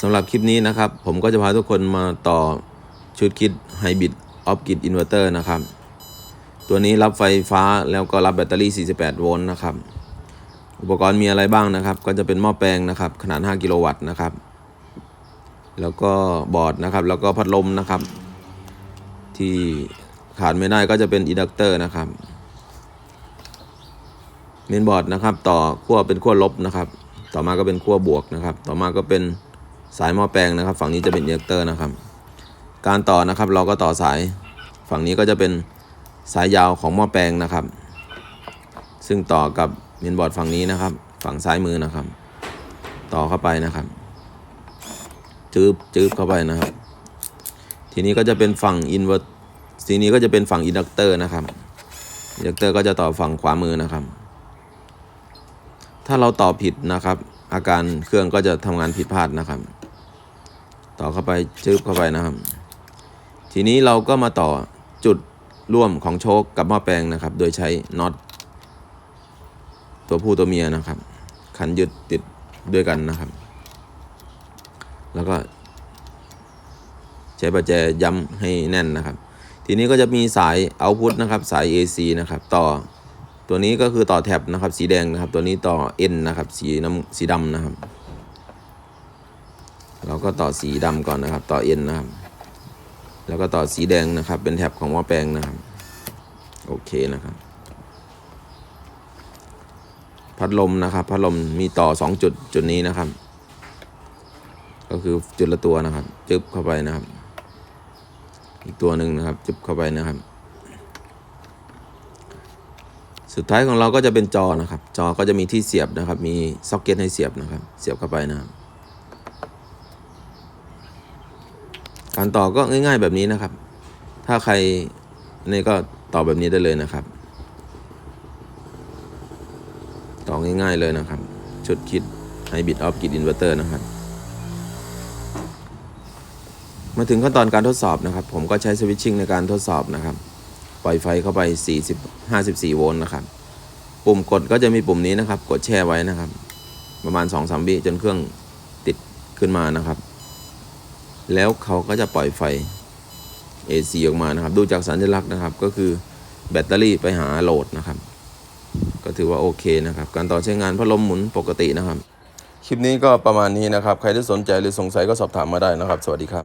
สำหรับคลิปนี้นะครับ ผมก็จะพาทุกคนมาต่อชุดคิดไฮบริดออฟกิดอินเวอร์เตอร์นะครับ ตัวนี้รับไฟฟ้าแล้วก็รับแบตเตอรี่ 48 โวลต์นะครับ อุปกรณ์มีอะไรบ้างนะครับ ก็จะเป็นหม้อแปลงนะครับ ขนาด 5 กิโลวัตต์นะครับ แล้วก็บอร์ดนะครับ แล้วก็พัดลมนะครับ ที่ขาดไม่ได้ก็จะเป็นอินดักเตอร์นะครับเมนบอร์ดนะครับ ต่อขั้วเป็นขั้วลบนะครับ ต่อมาก็เป็นขั้วบวกนะครับ ต่อมาก็เป็น สายหม้อแปลงนะครับ ฝั่งนี้จะเป็นอินดักเตอร์นะครับ การต่อนะครับเราก็ต่อสาย ฝั่งนี้ก็จะเป็นสายยาวของหม้อแปลงนะครับ ซึ่งต่อกับเมนบอร์ดฝั่งนี้นะครับ ฝั่งซ้ายมือนะครับ ต่อเข้าไปนะครับ จืบจืบเข้าไปนะครับ ทีนี้ก็จะเป็นฝั่งอินเวอร์ทีนี้ก็จะเป็นฝั่งอินดักเตอร์นะครับอินดักเตอร์ก็จะต่อฝั่งขวามือนะครับ ถ้าเราต่อผิดนะครับ อาการเครื่องก็จะทำงานผิดพลาดนะครับ ต่อเข้าไปจืบเข้าไปนะครับ ทีนี้เราก็มาต่อจุดร่วมของโชคกับหม้อแปลงนะครับ โดยใช้น็อตตัวผู้ตัวเมียนะครับ ขันยึดติดด้วยกันนะครับ แล้วก็ใช้ประแจย้ำให้แน่นนะครับ ทีนี้ก็จะมีสายเอาพุทนะครับ สาย AC นะครับ ต่อตัวนี้ก็คือต่อแท็บนะครับ สีแดงนะครับ ตัวนี้ต่อ N นะครับ สีน้ำสีดำนะครับ เราก็ต่อสีดำก่อนนะครับ ต่อ N นนะครับ แล้วก็ต่อสีแดงนะครับ เป็นแท็บของหม้อแปลงนะครับ โอเคนะครับ พัดลมนะครับ พัดลมมีต่อ2จุดจุดนี้นะครับ ก็คือจุดละตัวนะครับ จึ๊บเข้าไปนะครับ อีกตัวหนึ่งนะครับ จึ๊บเข้าไปนะครับ สุดท้ายของเราก็จะเป็นจอนะครับ จอก็จะมีที่เสียบนะครับ มีซ็อกเก็ตให้เสียบนะครับ เสียบเข้าไปนะครับ การต่อก็ง่าย ๆ แบบนี้นะครับ ถ้าใครนี่ก็ต่อแบบนี้ได้เลยนะครับ ต่อง่าย ๆเลยนะครับ ชุดคิดไฮบริดออฟกิดอินเวอร์เตอร์นะครับ มาถึงขั้นตอนการทดสอบนะครับ ผมก็ใช้สวิตชิ่งในการทดสอบนะครับ ปล่อยไฟเข้าไป 40 54 โวลต์นะครับ ปุ่มกดก็จะมีปุ่มนี้นะครับ กดแช่ไว้นะครับ ประมาณ 2-3วิจนเครื่องติดขึ้นมานะครับ แล้วเขาก็จะปล่อยไฟ AC ออกมานะครับ ดูจากสัญลักษณ์นะครับ ก็คือแบตเตอรี่ไปหาโหลดนะครับ ก็ถือว่าโอเคนะครับ การต่อใช้งานพัดลมหมุนปกตินะครับ คลิปนี้ก็ประมาณนี้นะครับ ใครที่สนใจหรือสงสัยก็สอบถามมาได้นะครับ สวัสดีครับ